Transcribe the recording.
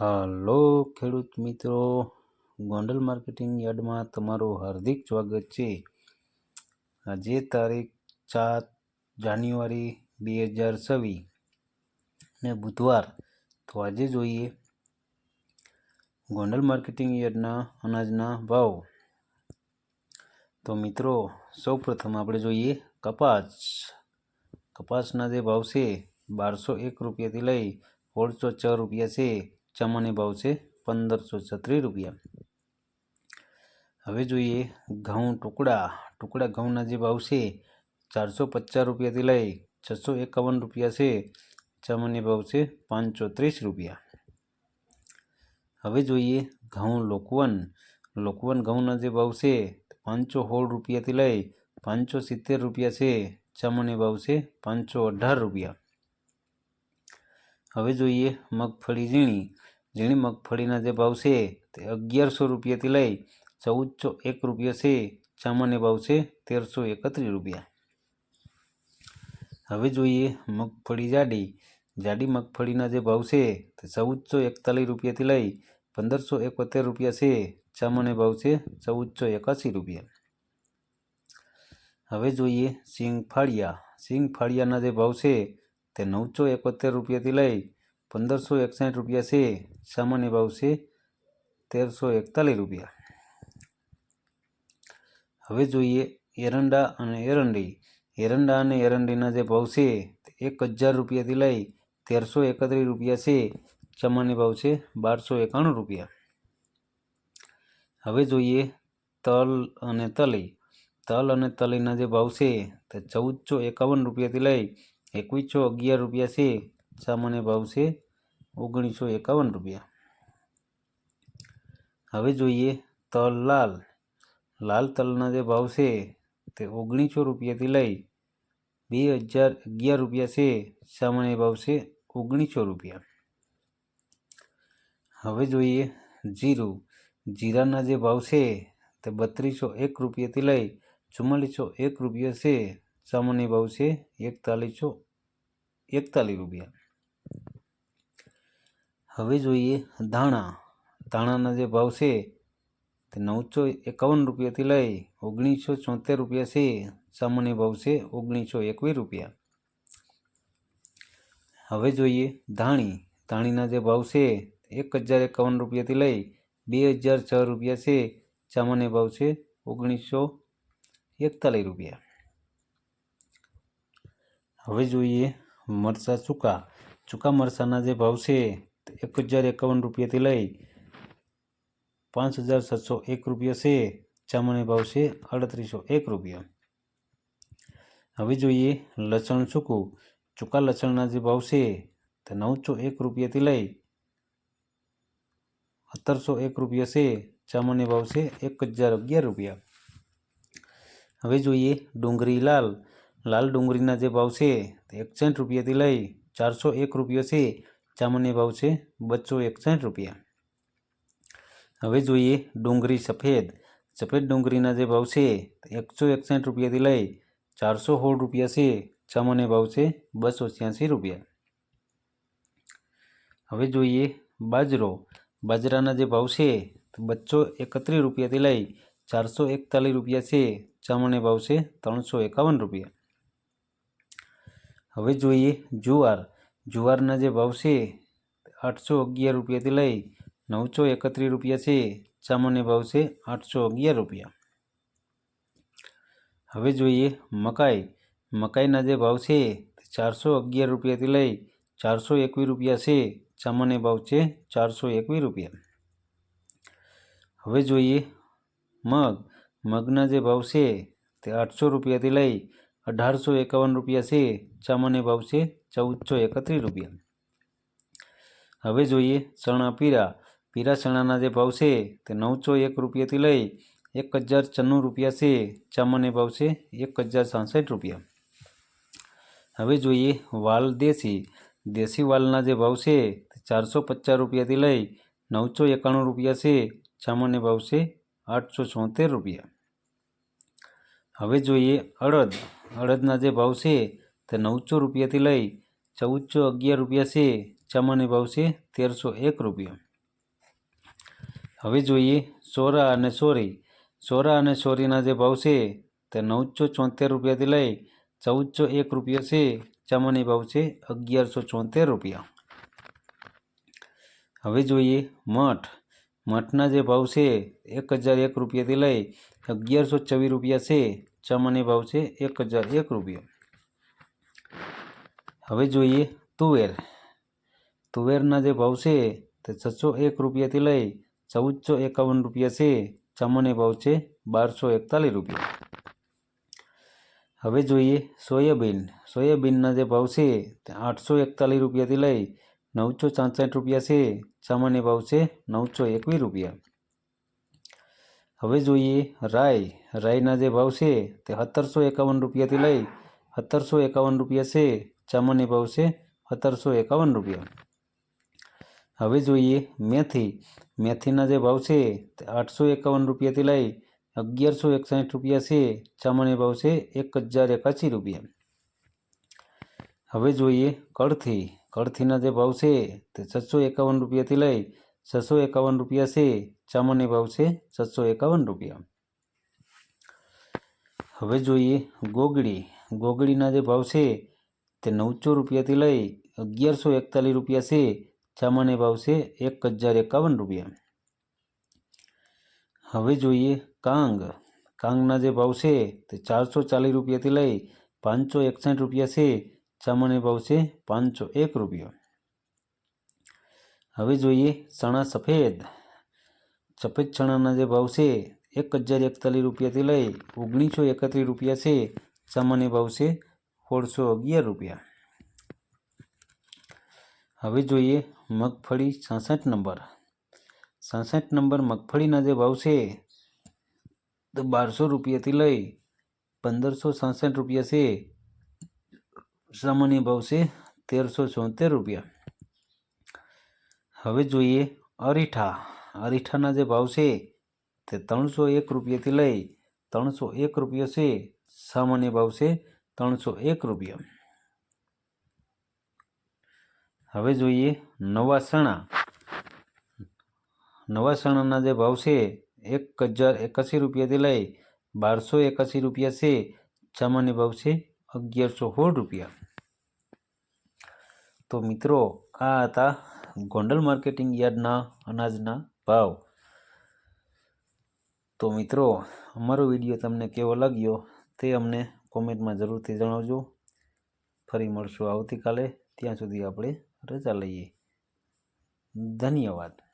હાલો ખેડૂત મિત્રો, ગોંડલ માર્કેટિંગ યાર્ડમાં તમારું હાર્દિક સ્વાગત છે. આજે તારીખ ચાર જાન્યુઆરી બે હજાર છવ્વીસ ને બુધવાર. તો આજે જોઈએ ગોંડલ માર્કેટિંગ યાર્ડના અનાજના ભાવ. તો મિત્રો સૌ પ્રથમ આપણે જોઈએ કપાસ. કપાસના જે ભાવ છે, બારસો એક રૂપિયાથી લઈ સોળસો છ રૂપિયા છે. ચમાની ભાવ છે પંદરસો છત્રીસ રૂપિયા. હવે જોઈએ ઘઉં ટુકડા. ટુકડા ઘઉંના જે ભાવ છે ચારસો પચાસ રૂપિયાથી લઈ છસો એકાવન રૂપિયા છે. ચમાની ભાવ છે પાંચસો ત્રીસ રૂપિયા. હવે જોઈએ ઘઉં લોકવન. લોકવન ઘઉંના જે ભાવ છે પાંચસો સોળ રૂપિયાથી લઈ પાંચસો સિત્તેર રૂપિયા છે. ચમાની ભાવ છે પાંચસો અઢાર રૂપિયા. હવે જોઈએ મગફળી ઝીણી. ઝીણી મગફળીના જે ભાવ છે તે અગિયારસો રૂપિયાથી લઈ ચૌદસો એક રૂપિયા છે. સામાન્ય ભાવ છે તેરસો એકત્રીસ રૂપિયા. હવે જોઈએ મગફળી જાડી. જાડી મગફળીના જે ભાવ છે તે ચૌદસો એકતાલીસ રૂપિયાથી લઈ પંદરસો એકોતેર રૂપિયા છે. સામાન્ય ભાવ છે ચૌદસો એકાસી રૂપિયા. હવે જોઈએ સિંગ ફાળિયા સિંગ ફાળિયાના જે ભાવ છે તે નવસો એકોતેર રૂપિયાથી લઈ પંદરસો એકસાઠ રૂપિયા છે, સામાન્ય ભાવ છે, તેરસો એકતાલીસ રૂપિયા. હવે જોઈએ એરંડા અને એરંડી. એરંડા અને એરંડીના જે ભાવ છે એક હજાર રૂપિયાથી લઈ તેરસો એકત્રીસ રૂપિયા છે, સામાન્ય ભાવ છે બારસો એકાણું રૂપિયા. હવે જોઈએ તલ અને તલી. તલ અને તલીના જે ભાવ છે, તે ચૌદસો એકાવન રૂપિયાથી લઈ એકવીસો અગિયાર રૂપિયા છે સામાન્ય ભાવ છે ઓગણીસો એકાવન રૂપિયા. હવે જોઈએ તલ લાલ. લાલ તલના જે ભાવ છે તે ઓગણીસો રૂપિયાથી લઈ બે હજાર અગિયાર રૂપિયા છે. સામાન્ય ભાવ છે ઓગણીસો રૂપિયા. હવે જોઈએ જીરું. જીરાના જે ભાવ છે તે બત્રીસો એક રૂપિયાથી લઈ ચુમ્માલીસો એક રૂપિયા છે. સામાન્ય ભાવ છે એકતાલીસો એકતાલીસ રૂપિયા. હવે જોઈએ ધાણા. ધાણાના જે ભાવ છે, તે નવસો એકાવન રૂપિયાથી લઈ ઓગણીસો ચોતેર રૂપિયા છે. સામાન્ય ભાવ છે ઓગણીસો એકવીસ રૂપિયા. હવે જોઈએ ધાણી. ધાણીના જે ભાવ છે, એક હજાર એકાવન રૂપિયાથી લઈ બે હજાર છ રૂપિયા છે. સામાન્ય ભાવ છે ઓગણીસો એકતાલીસ રૂપિયા. હવે જોઈએ મરચાં ચૂકા ચૂકા મરચાંના જે ભાવ છે એક હજાર એકાવન રૂપિયાથી લઈ પાંચ હજાર સાતસો એક રૂપિયા છે. સામાન્ય ભાવ છે અડત્રીસો એક રૂપિયા. હવે જોઈએ લસણ સૂકું. ચૂકા લસણના જે ભાવ છે તે નવસો એક રૂપિયાથી લઈ સત્તરસો એક રૂપિયા છે. સામાન્ય ભાવ છે એક હજાર અગિયાર રૂપિયા. હવે જોઈએ ડુંગળી લાલ. લાલ ડુંગળીના જે ભાવ છે તે એકસઠ રૂપિયાથી લઈ ચારસો એક રૂપિયા છે. સામાન્ય ભાવ છે બસો એકસઠ રૂપિયા. હવે જોઈએ ડુંગળી સફેદ. સફેદ ડુંગળીના જે ભાવ છે એકસો એકસઠ રૂપિયાથી લઈ ચારસો સોળ રૂપિયા છે. જામુનની ભાવ છે બસો છ્યાસી રૂપિયા. હવે જોઈએ બાજરો. બાજરાના જે ભાવ છે બસો એકત્રીસ રૂપિયાથી લઈ ચારસો એકતાલીસ રૂપિયા છે. સામાન્ય ભાવ છે ત્રણસો એકાવન રૂપિયા. હવે જોઈએ જુવાર. જુવારના જે ભાવ છે, આઠસો અગિયાર રૂપિયાથી લઈ નવસો એકત્રીસ રૂપિયા છે. સામાન્ય ભાવ છે આઠસો અગિયાર રૂપિયા. હવે જોઈએ મકાઈ. મકાઈના જે ભાવ છે ચારસો અગિયાર રૂપિયાથી લઈ ચારસો એકવીસ રૂપિયા છે. સામાન્ય ભાવ છે ચારસો એકવીસ રૂપિયા. હવે જોઈએ મગ. મગના જે ભાવ છે, તે આઠસો રૂપિયાથી લઈ અઢારસો એકાવન રૂપિયા છે. સામાન્ય ભાવ છે ચૌદસો એકત્રીસ રૂપિયા. હવે જોઈએ ચણા પીરા. પીરા ચણાના જે ભાવ છે તે નવસો એક રૂપિયાથી લઈ એક હજાર છન્નું રૂપિયા છે. સામાન્ય ભાવ છે એક હજાર સાસઠ રૂપિયા. હવે જોઈએ વાલ દેશી. દેશી વાલના જે ભાવ છે તે ચારસો પચાસ રૂપિયાથી લઈ નવસો એકાણું રૂપિયા છે. સામાન્ય ભાવ છે આઠસો છોતેર રૂપિયા. હવે જોઈએ અડદ. અડદના જે ભાવ છે તે નવસો રૂપિયાથી લઈ ચૌદસો અગિયાર રૂપિયા છે સામાન્ય ભાવ છે તેરસો એક રૂપિયા. હવે જોઈએ સોરા અને સોરી. સોરા અને સોરીના જે ભાવ છે તે નવસો ચોતેર રૂપિયાથી લઈ ચૌદસો એક રૂપિયા છે, ચામાની ભાવ છે અગિયારસો ચોતેર રૂપિયા. હવે જોઈએ મઠ. મઠના જે ભાવ છે એક હજાર એક રૂપિયાથી લઈ અગિયારસો ચોવીસ રૂપિયા છે, ચામાની ભાવ છે એક હજાર એક રૂપિયા. હવે જોઈએ તુવેર. તુવેરના જે ભાવ છે તે છસો એક રૂપિયાથી લઈ ચૌદસો એકાવન રૂપિયા છે. ચામાની ભાવ છે બારસો એકતાલીસ રૂપિયા. હવે જોઈએ સોયાબીન. સોયાબીનના જે ભાવ છે તે આઠસો એકતાલીસ રૂપિયાથી લઈ નવસો ચાસઠ રૂપિયા છે. સામાન્ય ભાવ છે નવસો એકવીસ રૂપિયા. હવે જોઈએ રાઈ. રાઈના જે ભાવ છે તે સત્તરસો એકાવન રૂપિયાથી લઈ સત્તરસો એકાવન રૂપિયા છે સામાન્ય ભાવ છે સત્તરસો એકાવન રૂપિયા હવે જોઈએ મેથી મેથીના જે ભાવ છે તે આઠસો એકાવન રૂપિયાથી લઈ અગિયારસો એકસાઠ રૂપિયા છે સામાન્ય ભાવ છે એક હજાર એકાસી રૂપિયા હવે જોઈએ કળથી કળથીના જે ભાવ છે તે છસો એકાવન રૂપિયાથી લઈ છસો એકાવન રૂપિયા છે સામાન્ય ભાવ છે છસો એકાવન રૂપિયા હવે જોઈએ ગોગડી ગોગડીના જે ભાવ છે તે નવસો રૂપિયાથી લઈ અગિયારસો એકતાલીસ રૂપિયા છે. સામાન્ય ભાવ છે એક હજાર એકાવન રૂપિયા. હવે જોઈએ કાંગ. કાંગના જે ભાવ છે તે ચારસો ચાલીસ રૂપિયાથી લઈ પાંચસો એકસઠ રૂપિયા છે. સામાન્ય ભાવ છે પાંચસો એક રૂપિયા. હવે જોઈએ ચણા સફેદ. સફેદ ચણાના જે ભાવ છે એક હજાર એકતાલીસ રૂપિયાથી લઈ ઓગણીસો એકત્રીસ રૂપિયા છે. સામાન્ય ભાવ છે સોળસો અગિયાર રૂપિયા. હવે જોઈએ મગફળી છાસઠ નંબર. છાસઠ નંબર મગફળીના જે ભાવ છે તો બારસો રૂપિયાથી લઈ પંદરસો છાસઠ રૂપિયા છે. સામાન્ય ભાવ છે તેરસો ચોતેર રૂપિયા. હવે જોઈએ અરીઠા. અરીઠાના જે ભાવ છે તે ત્રણસો એક રૂપિયાથી લઈ ત્રણસો એક રૂપિયા છે. સામાન્ય ભાવ છે ત્રણસો એક રૂપિયા. હવે જોઈએ નવા સણા. નવા સણાના જે ભાવ છે એક હજાર એકાસી રૂપિયાથી લઈ બારસો એકાસી રૂપિયા છે. સામાન્ય ભાવ છે અગિયારસો સોળ રૂપિયા. તો મિત્રો, આ હતા ગોંડલ માર્કેટિંગ યાર્ડના અનાજના ભાવ. તો મિત્રો, અમારો વીડિયો તમને કેવો લાગ્યો? તે અમને કોમેન્ટમાં જરૂરથી જણાવજો. ફરી મળશું આવતીકાલે. ત્યાં સુધી આપણે રજા લઈએ. ધન્યવાદ.